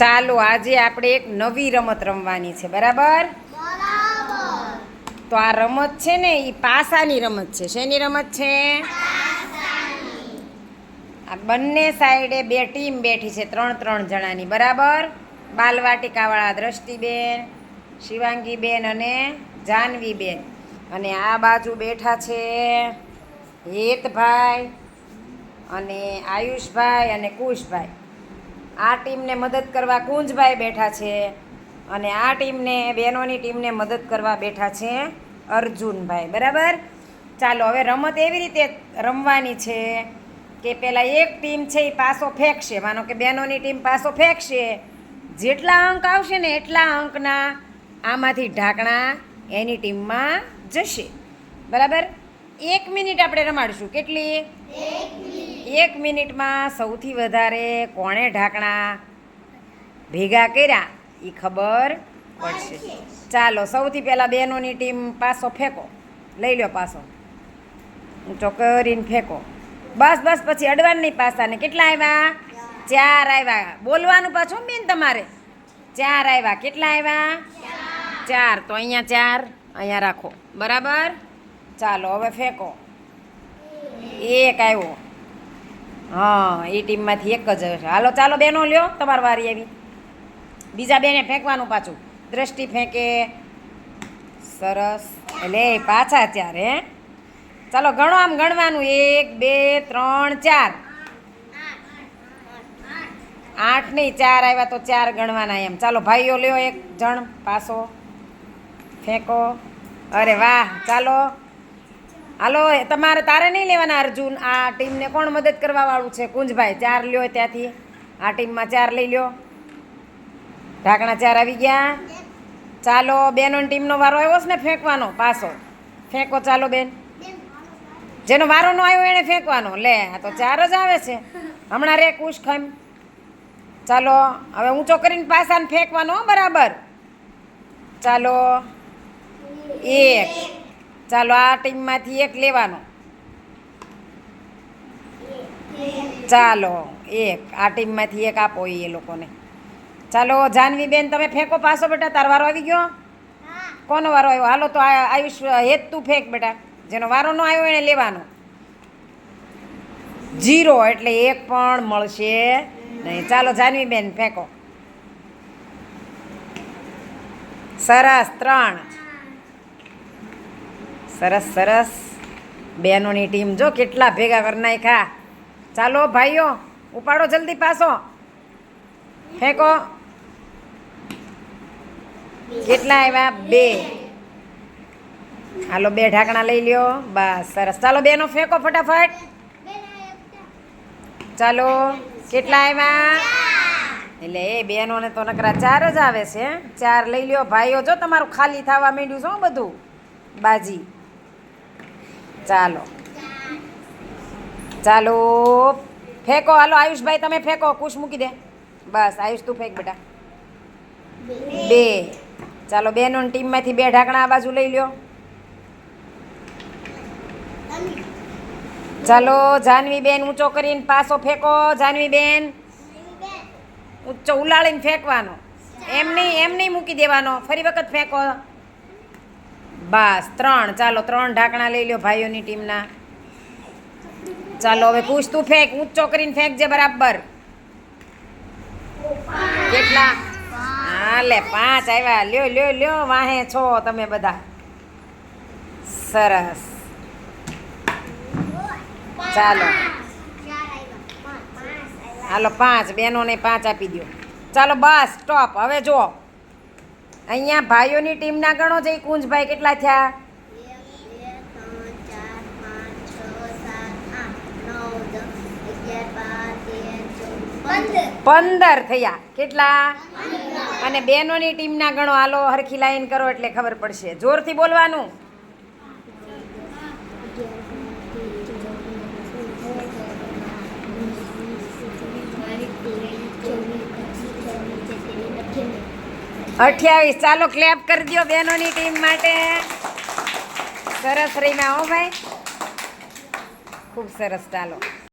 ચાલો, આજે આપણે એક નવી રમત રમવાની છે, બરાબર? તો આ રમત છે ને એ પાસાની રમત છે. શેની રમત છે? આ બંને સાઈડે બે ટીમ બેઠી છે, ત્રણ ત્રણ જણાની, બરાબર? બાલવાટિકાવાળા દ્રષ્ટિબેન, શિવાંગીબેન અને જાનવીબેન. અને આ બાજુ બેઠા છે હેતભાઈ અને આયુષભાઈ અને કુશભાઈ. આ ટીમને મદદ કરવા કુંજભાઈ બેઠા છે અને આ ટીમને, બહેનોની ટીમને મદદ કરવા બેઠા છે અર્જુનભાઈ. બરાબર? ચાલો, હવે રમત એવી રીતે રમવાની છે કે પહેલાં એક ટીમ છે એ પાસો ફેંકશે. માનો કે બહેનોની ટીમ પાસો ફેંકશે. જેટલા અંક આવશે ને એટલા અંકના આમાંથી ઢાંકણા એની ટીમમાં જશે. બરાબર? એક મિનિટ આપણે રમાડીશું. કેટલી? એક મિનિટમાં સૌથી વધારે કોણે ઢાંકણા ભેગા કર્યા? એ ખબર પડશે. ચાલો, સૌથી પહેલાં બહેનોની ટીમ પાસો ફેંકો. લઈ લો પાસો ઊંચો કરીને ફેંકો. બસ બસ, પછી અડવાની પાસાને કેટલા આવ્યા ચાર આવ્યા બોલવાનું પાછું બેન તમારે. ચાર આવ્યા કેટલા આવ્યા ચાર. તો અહીંયા ચાર, અહીંયા રાખો. બરાબર? ચાલો, હવે ફેંકો. એક આવ્યો હા, એ ટીમમાંથી એક જ હશે. હાલો, ચાલો, બેનો લ્યો, તમારી વારી આવી. બીજા બેને ફેંકવાનું પાછું. દ્રષ્ટિ ફેંકે. સરસ. એટલે પાછા ત્યારે હે? ચાલો, ગણો આમ ગણવાનું. એક, બે, ત્રણ, ચાર. આઠ નહીં, ચાર આવ્યા તો ચાર ગણવાના એમ. ચાલો, ભાઈઓ લ્યો એક જણ પાસો ફેંકો. અરે વાહ, ચાલો. હાલો તમારે તારે નહીં લેવાના, અર્જુન. આ ટીમને કોણ મદદ કરવા વાળું છે? કુંજભાઈ, ચાર લ્યો ત્યાંથી. આ ટીમમાં ચાર લઈ લ્યો. ઢાંકણા ચાર આવી ગયા. ચાલો બેનો ટીમનો વારો આવ્યો છે ને ફેંકવાનો? પાસો ફેંકો ચાલો, બેન. જેનો વારો ન આવ્યો એને ફેંકવાનો. લે, આ તો ચાર જ આવે છે. હમણાં રે, કુશ ખમ ચાલો, હવે ઊંચો કરીને પાસાને ફેંકવાનો બરાબર. ચાલો. એક. ચાલો આ ટીમમાંથી એક લેવાનો. ચાલો, એક. આ ટીમમાંથી એક આપો એ લોકોને. ચાલો, જાનવીબેન, તમે ફેંકો પાછો બેટા, તાર વારો આવી ગયો? કોનો વારો આવ્યો? હાલો તો આયુષ, હેત તું ફેંક બેટા. જેનો વારો ન આવ્યો એને લેવાનો. જીરો એટલે એક પણ મળશે નહીં. ચાલો, જાનવીબેન, ફેંકો. સરસ, ત્રણ. સરસ સરસ. બહેનોની ટીમ જો કેટલા ભેગા કરી નાખ્યા. ચાલો ભાઈઓ, ઉપાડો જલ્દી પાસો ફેંકો. કેટલા આવ્યા બે. હાલો, બે ઢાંકણા લઈ લ્યો. બસ, સરસ. ચાલો, બેનો ફેંકો ફટાફટ. ચાલો, કેટલા આવ્યા એટલે એ બહેનોને તો નકરા ચાર જ આવે છે ચાર લઈ લ્યો ભાઈઓ. જો તમારું ખાલી થવા માંડ્યું છે બધું. બાજી. ચાલો. ચાલો, ફેંકો. હાલો, આયુષભાઈ, તમે ફેંકો. કુશ મૂકી દે. બસ, આયુષ, તું ફેંક બેટા. બે. ચાલો બેનો ટીમમાંથી બે ઢાંકણા આ બાજુ લઈ લ્યો. ચાલો જાનવી બેન ઊંચો કરીને પાસો ફેંકો. જાનવી બેન ઊંચો ઉલાળીને ફેંકવાનો. એમ નહીં એમ નહીં મૂકી દેવાનો. ફરી વખત ફેંકો. બસ, ત્રણ. ચાલો, ત્રણ ઢાંકણા લઈ લ્યો ભાઈઓની ટીમના. ચાલો, હવે પૂછ તું ફેંક, ઊંચો કરીને ફેંકજે બરાબર. કેટલા? હાલે પાંચ આવ્યા. લ્યો લ્યો લ્યો, વાહે છો તમે બધા. સરસ. ચાલો. હાલો, પાંચ. બહેનોને પાંચ આપી દો ચાલો, બસ, સ્ટોપ. હવે જુઓ. અહીંયા ભાઈઓની ટીમના ગણો છે. કુંજભાઈ કેટલા થયા? પંદર થયા. કેટલા? અને બહેનોની ટીમના ગણો. હાલો હરખી લાઈન કરો એટલે ખબર પડશે. જોરથી બોલવાનું. અઠ્યાવીસ. ચાલો ક્લેપ કરી દો બહેનોની ટીમ માટે. સરસ રહીના હો ભાઈ. ખૂબ સરસ, ચાલો.